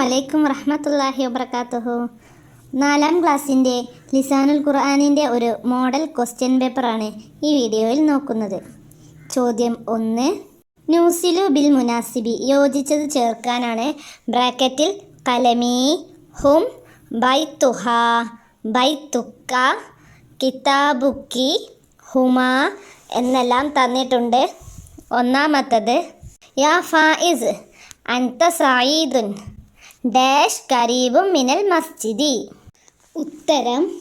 അലൈക്കും വറഹമത്തല്ലാഹി വബർക്കാത്തുഹു നാലാം ക്ലാസ്സിന്റെ ലിസാനുൽ ഖുർആാനിന്റെ ഒരു മോഡൽ ക്വസ്റ്റ്യൻ പേപ്പറാണ് ഈ വീഡിയോയിൽ നോക്കുന്നത്. ചോദ്യം ഒന്ന് ന്യൂസിലു ബിൽ മുനാസിബി യോജിച്ചത് ചേർക്കാനാണ് ബ്രാക്കറ്റിൽ കലമീ ഹും ബൈത്തുഹ ബൈത്തുക്ക കിതാബുക്കി ഹുമ എന്നെല്ലാം തന്നിട്ടുണ്ട്. ഒന്നാമത്തത് യാ ഫായിസ് അൻത സയീദുൻ ഡാഷ് കരീബും മിനൽ മസ്ജിദി. ഉത്തരം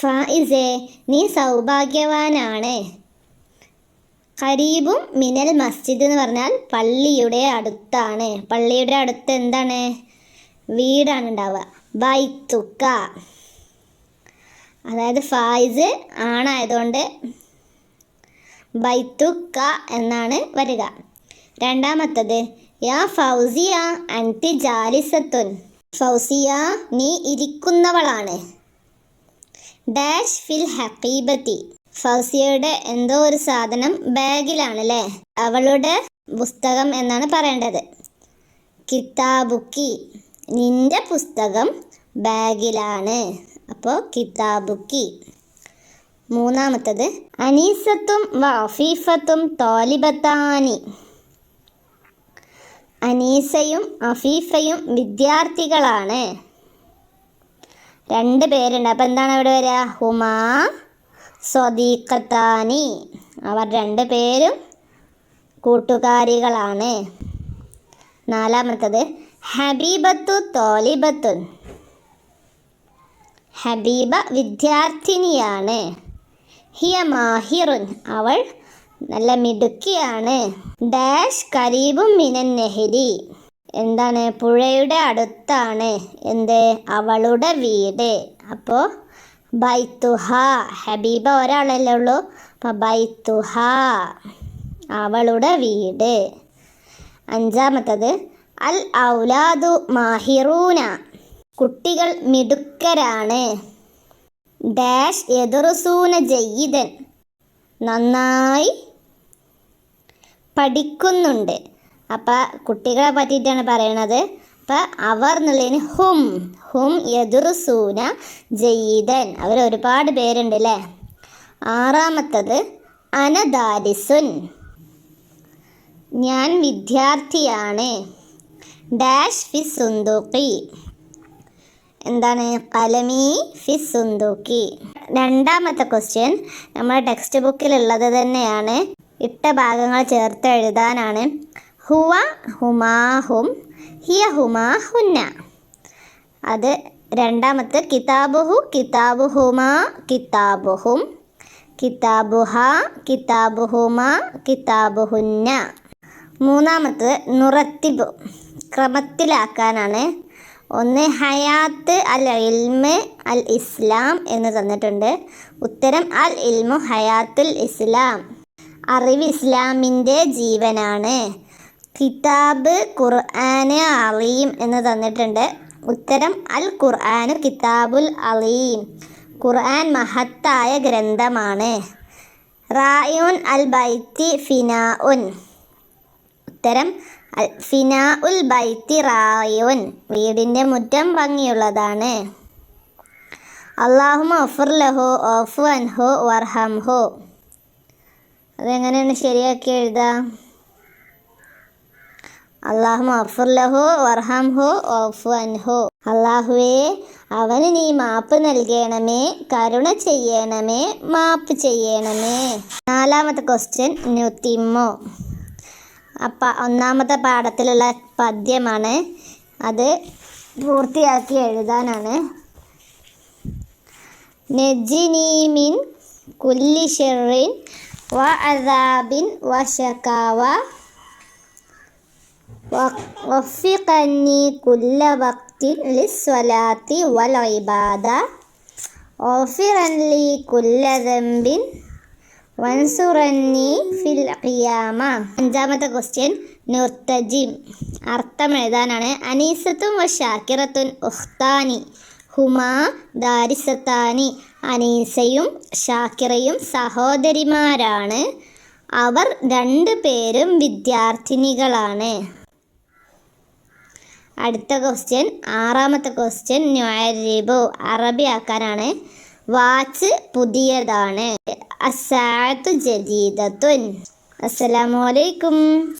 ഫായിസെ നീ സൗഭാഗ്യവാനാണ്. കരീബും മിനൽ മസ്ജിദ് എന്ന് പറഞ്ഞാൽ പള്ളിയുടെ അടുത്താണ്. പള്ളിയുടെ അടുത്ത് എന്താണ്? വീടാണ് ഉണ്ടാവുക. ബൈത്തുക്ക. അതായത് ഫായിസ് ആണായതുകൊണ്ട് ബൈത്തുക്ക എന്നാണ് വരിക. രണ്ടാമത്തത് ഫൗസിയ അൻതി ജാലിസത്തുൻ. ഫൗസിയ നീ ഇരിക്കുന്നവളാണ്. ഡാഷ് ഫിൽ ഹക്കീബത്തി ഫൗസിയയുടെ എന്തോ ഒരു സാധനം ബാഗിലാണ് അല്ലേ അവളുടെ പുസ്തകം എന്നാണ് പറയേണ്ടത്. കിതാബുക്കി. നിന്റെ പുസ്തകം ബാഗിലാണ്. അപ്പോൾ കിതാബുക്കി. മൂന്നാമത്തത് അനീസത്തും വഫീഫത്തും തോലിബത്താനി. അനീസയും അഫീഫയും വിദ്യാർത്ഥികളാണ്. രണ്ട് പേരുണ്ട്. അപ്പം എന്താണ് അവിടെ വരിക? ഹുമാ സ്വദീഖത്താനി. അവർ രണ്ട് പേരും കൂട്ടുകാരികളാണ്. നാലാമത്തത് ഹബീബത്തു തോലിബത്തുൻ. ഹബീബ വിദ്യാർത്ഥിനിയാണ്. ഹിയ മാഹിറുൻ. അവൾ നല്ല മിടുക്കിയാണ്. ഡാഷ് കരീബും മിനൻ നെഹരി. എന്താണ് പുഴയുടെ അടുത്താണ് എന്ത് അവളുടെ വീട്. അപ്പോൾ ബൈത്തുഹ ഹബീബ ഒരാളല്ലേ ഉള്ളൂ. അപ്പോൾ ബൈത്തുഹ അവളുടെ വീട്. അഞ്ചാമത്തത് അൽ ഔലാദു മാഹിറൂന. കുട്ടികൾ മിടുക്കരാണ്. ഡാഷ് എതിർസൂന ജയ്യിദൻ. നന്നായി പഠിക്കുന്നുണ്ട്. അപ്പം കുട്ടികളെ പറ്റിയിട്ടാണ് പറയണത്. അപ്പം അവർ എന്നുള്ളതിന് ഹും ഹും യദുർസൂന ജയീതൻ. അവർ ഒരുപാട് പേരുണ്ട് അല്ലേ ആറാമത്തത് അനദാരിസുൻ. ഞാൻ വിദ്യാർത്ഥിയാണ്. ഡാഷ് ഫി സുന്ദൂക്കി എന്താണ്? കലമി ഫി സുന്ദൂക്കി. രണ്ടാമത്തെ ക്വസ്റ്റ്യൻ നമ്മുടെ ടെക്സ്റ്റ് ബുക്കിലുള്ളത് തന്നെയാണ്. ഇട്ട ഭാഗങ്ങൾ ചേർത്ത് എഴുതാനാണ്. ഹുവ ഹുമാഹും ഹിയ ഹുമാ ഹുന്ന അത് രണ്ടാമത്തെ കിതാബുഹു കിതാബുഹുമാ കിതാബുഹും. കിതാബുഹ കിതാബുഹുമ കിതാബുഹുന്ന. മൂന്നാമത്തെ നുറത്തിബു ക്രമത്തിലാക്കാനാണ്. ഒന്ന് ഹയാത്ത് അൽ ഇൽമ് അൽ ഇസ്ലാം എന്ന് തന്നിട്ടുണ്ട്. ഉത്തരം അൽ ഇൽമു ഹയാത്തുൽ ഇസ്ലാം. അറിവ് ഇസ്ലാമിന്റെ ജീവനാണ്. കിതാബ് ഖുർആന് അലീം എന്ന് തന്നിട്ടുണ്ട്. ഉത്തരം അൽ ഖുർആാനു കിതാബുൽ അലീം ഖുർആൻ മഹത്തായ ഗ്രന്ഥമാണ്. റായുൻ അൽ ബൈത്തി ഫിനാഉൻ. ഉത്തരം ഫിനാ റായുൻ വീടിന്റെ മുറ്റം ഭംഗിയുള്ളതാണ്. അള്ളാഹു അഫുർ ലഹു ഓഫു അൻഹു വർഹം ഹു അതെങ്ങനെയാണ് ശരിയാക്കി എഴുതാം? അള്ളാഹു അഫുർ ലഹു വർഹം ഹു ഓഫു അൻഹു. അള്ളാഹുവേ അവന് നീ മാപ്പ് നൽകണമേ കരുണ ചെയ്യണമേ മാപ്പ് ചെയ്യണമേ. നാലാമത്തെ ക്വസ്റ്റ്യൻ നുത്തിമ്മോ ഒന്നാമത്തെ പാഠത്തിലുള്ള പദ്യമാണ് അത് പൂർത്തിയാക്കി എഴുതാനാണ്. നെജിനീമിൻ കുല്ലി ഷെറിൻ വ അദാബിൻ വ ഷക്കാവ വഫിഖന്നി കുല്ല വക്തിൻ ലിസ്വലാത്തി വൽ ഇബാദ ഓഫിറൻലി കുല്ല ദംബിൻ വൻസുറന്നി ഫിൽ ഖിയാമ. അഞ്ചാമത്തെ ക്വസ്റ്റ്യൻ നുർത്തജിം അർത്ഥം എഴുതാനാണ്. അനീസത്തും ഷാക്കിറത്തുൻ ഉഖ്താനി. ഹുമാ ദാരിസത്താനി. അനീസയും ഷാക്കിറയും സഹോദരിമാരാണ്. അവർ രണ്ടു പേരും വിദ്യാർത്ഥിനികളാണ്. അടുത്ത ക്വസ്റ്റ്യൻ ആറാമത്തെ ക്വസ്റ്റ്യൻ ന്യാരീബു അറബി ആക്കാനാണ് വാച്ച് പുതിയതാണ്. അസാത്ത് ജദീദത്തുൻ. അസ്സലാമു അലൈക്കും.